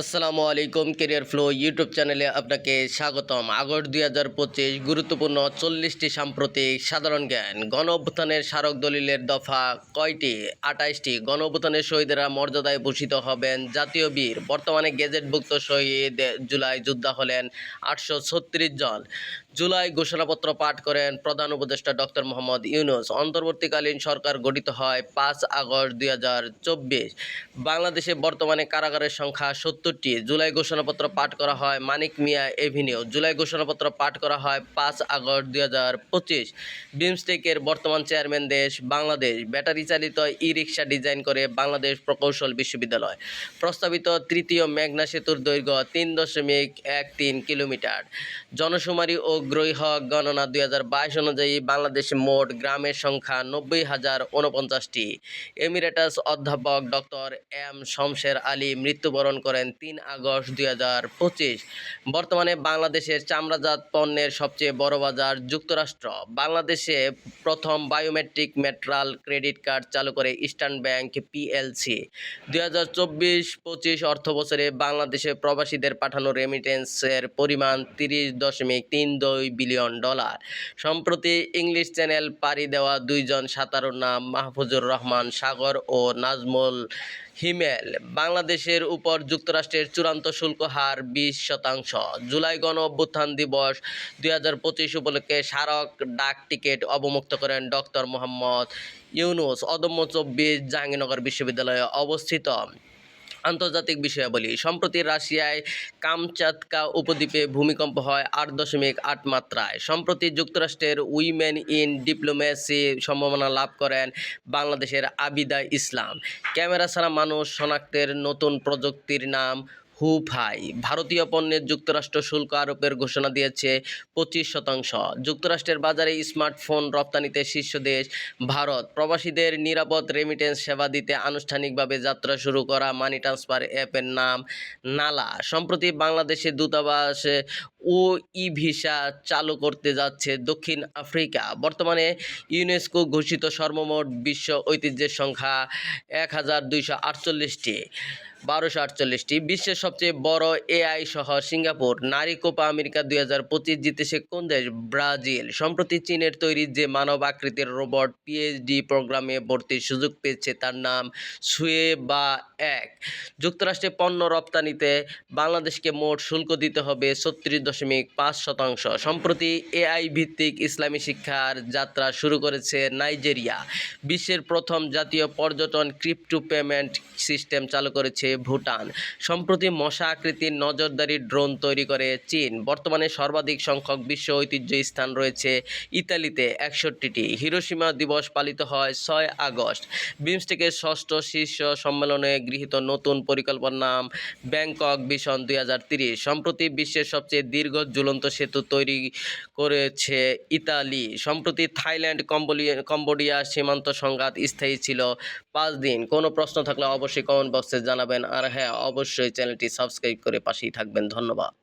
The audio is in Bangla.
আসসালামু আলাইকুম কেরিয়ার ফ্লো ইউটিউব চ্যানেলে আপনাকে স্বাগতম। আগস্ট দুই হাজার পঁচিশ গুরুত্বপূর্ণ চল্লিশটি সাম্প্রতিক সাধারণ জ্ঞান। গণ অভ্যুত্থানের স্মারক দলিলের দফা কয়টি? আঠাইশটি গণ অভ্যুত্থানের শহীদেরা মর্যাদায় ভূষিত হবেন জাতীয় বীর। বর্তমানে গেজেটভুক্ত শহীদ জুলাই যোদ্ধা হলেন আটশো ছত্রিশ জন। জুলাই ঘোষণাপত্র পাঠ করেন প্রধান উপদেষ্টা ডক্টর মোহাম্মদ ইউনুস। অন্তর্বর্তীকালীন সরকার গঠিত হয় পাঁচ আগস্ট দুই হাজার চব্বিশ। বাংলাদেশে বর্তমানে কারাগারের সংখ্যা সত্তরটি জুলাই ঘোষণাপত্র পাঠ করা হয় মানিক মিয়া এভিনিউ, জুলাই ঘোষণাপত্র পাঠ করা হয় পাঁচ আগস্ট দুই হাজার পঁচিশ। বিমস্টেকের বর্তমান চেয়ারম্যান দেশ বাংলাদেশ, ব্যাটারি চালিত ই রিক্সা ডিজাইন করে বাংলাদেশ প্রকৌশল বিশ্ববিদ্যালয়। প্রস্তাবিত তৃতীয় মেঘনা সেতুর দৈর্ঘ্য তিন দশমিক এক তিন কিলোমিটার। জনশুমারি ও গ্রহীহক গণনা দুই হাজার বাইশ অনুযায়ী বাংলাদেশে মোট গ্রামের সংখ্যা নব্বই হাজার উনপঞ্চাশটি এমিরেটাস অধ্যাপক ডক্টর এম শমশের আলী মৃত্যুবরণ করেন তিন আগস্ট দুই হাজার পঁচিশ। বর্তমানে বাংলাদেশের চামড়াজাত পণ্যের সবচেয়ে বড় বাজার যুক্তরাষ্ট্র। বাংলাদেশে প্রথম বায়োমেট্রিক মেট্রাল ক্রেডিট কার্ড চালু করে ইস্টার্ন ব্যাংক পিএলসি। দুই হাজার চব্বিশ পঁচিশ অর্থ বছরে বাংলাদেশে প্রবাসীদের পাঠানো রেমিটেন্সের পরিমাণ তিরিশ দশমিক তিন দুই বিলিয়ন ডলার। সম্প্রতি ইংলিশ চ্যানেল পাড়ি দেওয়া দুইজন সাঁতারুর নাম মাহফুজুর রহমান সাগর ও নাজমুল হিমেল, বাংলাদেশের উপর যুক্তরাষ্ট্রের চূড়ান্ত শুল্ক হার বিশ শতাংশ। জুলাই গণ অভ্যুত্থান দিবস দুই হাজার পঁচিশ উপলক্ষে স্মারক ডাক টিকিট অবমুক্ত করেন ডক্টর মোহাম্মদ ইউনুস। অদম্য চব্বিশ জাহাঙ্গীরনগর বিশ্ববিদ্যালয়ে অবস্থিত। আন্তর্জাতিক বিষয়াবলী। সম্প্রতি রাশিয়ায় কামচাতকা উপদ্বীপে ভূমিকম্প হয় আট দশমিক আট মাত্রায়। সম্প্রতি যুক্তরাষ্ট্রের উইমেন ইন ডিপ্লোমেসি সম্ভাবনা লাভ করেন বাংলাদেশের আবিদা ইসলাম। ক্যামেরা ছাড়া মানুষ শনাক্তের নতুন প্রযুক্তির নাম হুফাই। ভারতীয় পণ্যের যুক্তরাষ্ট্র শুল্ক আরোপের ঘোষণা দিয়েছে পঁচিশ শতাংশ। যুক্তরাষ্ট্রের বাজারে স্মার্টফোন রপ্তানিতে শীর্ষ দেশ ভারত। প্রবাসীদের নিরাপদ রেমিটেন্স সেবা দিতে আনুষ্ঠানিকভাবে যাত্রা শুরু করা মানি ট্রান্সফার অ্যাপের নাম নালা। সম্প্রতি বাংলাদেশের দূতাবাসে ও ই ভিসা চালু করতে যাচ্ছে দক্ষিণ আফ্রিকা। বর্তমানে ইউনেস্কো ঘোষিত সর্বমোট বিশ্ব ঐতিহ্যের সংখ্যা এক হাজার দুইশো আটচল্লিশটি, বারোশো আটচল্লিশটি। বিশ্বের সবচেয়ে বড় এআই শহর সিঙ্গাপুর। নারী কোপা আমেরিকা দুই হাজার পঁচিশ জিতেছে কোন দেশ? ব্রাজিল। সম্প্রতি চীনের তৈরি যে মানব আকৃতির রোবট পিএইচডি প্রোগ্রামে ভর্তির সুযোগ পেয়েছে তার নাম সুয়ে বা এক। যুক্তরাষ্ট্রে পণ্য রপ্তানিতে বাংলাদেশকে মোট শুল্ক দিতে হবে ছত্রিশ দশমিক পাঁচ শতাংশ। সম্প্রতি এআই ভিত্তিক ইসলামী শিক্ষার যাত্রা শুরু করেছে নাইজেরিয়া। বিশ্বের প্রথম জাতীয় পর্যটন ক্রিপ্টো পেমেন্ট সিস্টেম চালু করেছে ভুটান। সম্প্রতি মশা আকৃতির নজরদারি ড্রোন তৈরি করে চীন। বর্তমানে সর্বাধিক সংখ্যক বিশ্ব ঐতিহ্য স্থান রয়েছে ইতালিতে একষট্টিটি। হিরোসীমা দিবস পালিত হয় ছয় আগস্ট। বিমস্টেকের ষষ্ঠ শীর্ষ সম্মেলনে গৃহীত নতুন পরিকল্পনার নাম ব্যাংকক ভিশন দুই সম্প্রতি বিশ্বের সবচেয়ে দীর্ঘ ঝুলন্ত সেতু তৈরি করেছে ইতালি। সম্প্রতি থাইল্যান্ড, কম্বোলিয়া, কম্বোডিয়া সীমান্ত সংঘাত স্থায়ী ছিল পাঁচ দিন। কোনো প্রশ্ন থাকলে অবশ্যই কমেন্ট বক্সে জানাবেন। আর হ্যাঁ অবশ্যই চ্যানেলটি সাবস্ক্রাইব করে পাশেই থাকবেন। ধন্যবাদ।